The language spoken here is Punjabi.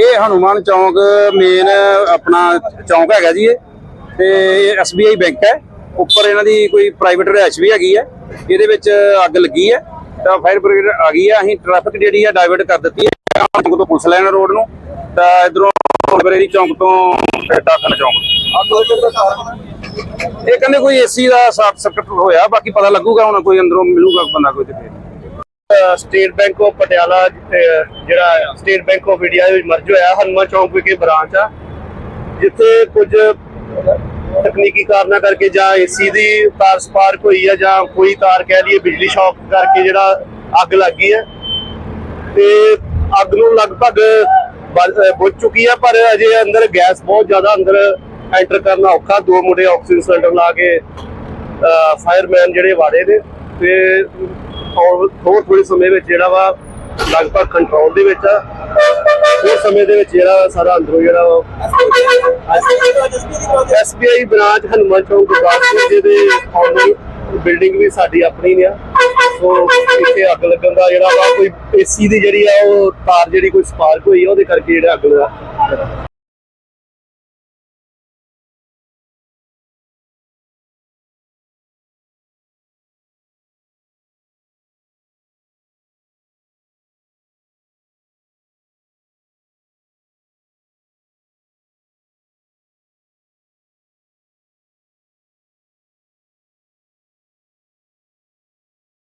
ਇਹ ਹਨੂਮਾਨ ਚੌਂਕ ਮੇਨ ਆਪਣਾ ਚੌਂਕ ਹੈਗਾ ਜੀ ਇਹ। ਤੇ SBI ਬੈਂਕ ਹੈ। ਉੱਪਰ ਇਹਨਾਂ ਦੀ ਕੋਈ ਪ੍ਰਾਈਵੇਟ ਰਿਹਾਇਸ਼ ਵੀ ਹੈਗੀ ਹੈ। ਇਹਦੇ ਵਿੱਚ ਅੱਗ ਲੱਗੀ ਹੈ। ਤਾਂ ਫਾਇਰ ਬ੍ਰਿਗੇਡ ਆ ਗਈ ਹੈ। ਅਸੀਂ ਟ੍ਰੈਫਿਕ ਜਿਹੜੀ ਹੈ ਡਾਇਵਰਟ ਕਰ ਦਿੱਤੀ ਹੈ। ਚੌਂਕ ਤੋਂ ਪੁਲਿਸ ਲਾਈਨ ਰੋਡ ਨੂੰ। ਤਾਂ ਇਧਰੋਂ ਬਰੇਰੀ ਚੌਂਕ ਤੋਂ ਟਾਕਨ ਚੌਂਕ ਇਹ ਕਹਿੰਦੇ ਕੋਈ ਏਸੀ ਦਾ ਸ਼ਾਰਟ ਸਰਕਟ ਹੋਇਆ। ਬਾਕੀ ਪਤਾ ਲੱਗੂਗਾ ਹੁਣ ਕੋਈ ਅੰਦਰੋਂ ਮਿਲੂਗਾ ਬੰਦਾ ਕੋਈ ਤੇ ਸਟੇਟ ਬੈਂਕ ਆਫ ਪਟਿਆਲਾ ਜਿਹੜਾ ਸਟੇਟ ਬੈਂਕ ਆਫ ਇੰਡੀਆ ਵਿੱਚ ਮਰਜ ਹੋਇਆ, ਹਨੂੰਮਾਨ ਚੌਂਕ ਵਿਖੇ ਬ੍ਰਾਂਚ ਆ, ਜਿੱਥੇ ਕੁਝ ਤਕਨੀਕੀ ਕਾਰਨਾਂ ਕਰਕੇ ਜਾਂ ਏਸੀ ਦੀ ਤਾਰ ਸਪਾਰਕ ਹੋਈ ਆ ਜਾਂ ਕੋਈ ਤਾਰ ਕਹਿ ਲਈਏ ਬਿਜਲੀ ਸ਼ੌਕ ਕਰਕੇ ਜਿਹੜਾ ਅੱਗ ਲੱਗ ਗਈ ਹੈ ਤੇ ਅੱਗ ਨੂੰ ਲਗਭਗ ਬ- ਬੁਝ ਚੁੱਕੀ ਆ, ਪਰ ਅਜੇ ਅੰਦਰ ਗੈਸ ਬਹੁਤ ਜ਼ਿਆਦਾ ਅੰਦਰ ਐਂਟਰ ਕਰਨਾ ਔਖਾ, ਦੋ ਮੁੰਡੇ ਆਕਸੀਜਨ ਸਿਲੰਡਰ ਲਾ ਕੇ ਫਾਇਰਮੈਨ ਜਿਹੜੇ ਵਾੜੇ ਨੇ, ਤੇ ਥੋੜ੍ਹੇ ਥੋੜੇ ਸਮੇਂ ਵਿੱਚ ਜਿਹੜਾ ਵਾ ਲਗਭਗ ਕੰਟਰੋਲ ਦੇ ਵਿੱਚ ਆ। ਹੋਰ ਸਮੇਂ ਦੇ ਵਿੱਚ ਜਿਹੜਾ ਸਾਰਾ ਅੰਦਰੋਂ ਜਿਹੜਾ ਐਸਬੀਆਈ ਬ੍ਰਾਂਚ ਹਨੂੰਮਾਨ ਚੌਂਕ ਗੁਰਦਾਸਪੁਰ ਜਿਹਦੇ ਬਿਲਡਿੰਗ ਵੀ ਸਾਡੀ ਆਪਣੀ ਨੇ ਆ। ਸੋ ਇੱਥੇ ਅੱਗ ਲੱਗਣ ਦਾ ਜਿਹੜਾ ਵਾ ਕੋਈ ਏਸੀ ਦੀ ਜਿਹੜੀ ਆ ਉਹ ਤਾਰ ਜਿਹੜੀ ਕੋਈ ਸਪਾਰਕ ਹੋਈ ਆ ਉਹਦੇ ਕਰਕੇ ਜਿਹੜਾ ਅੱਗ ਲੱਗਾ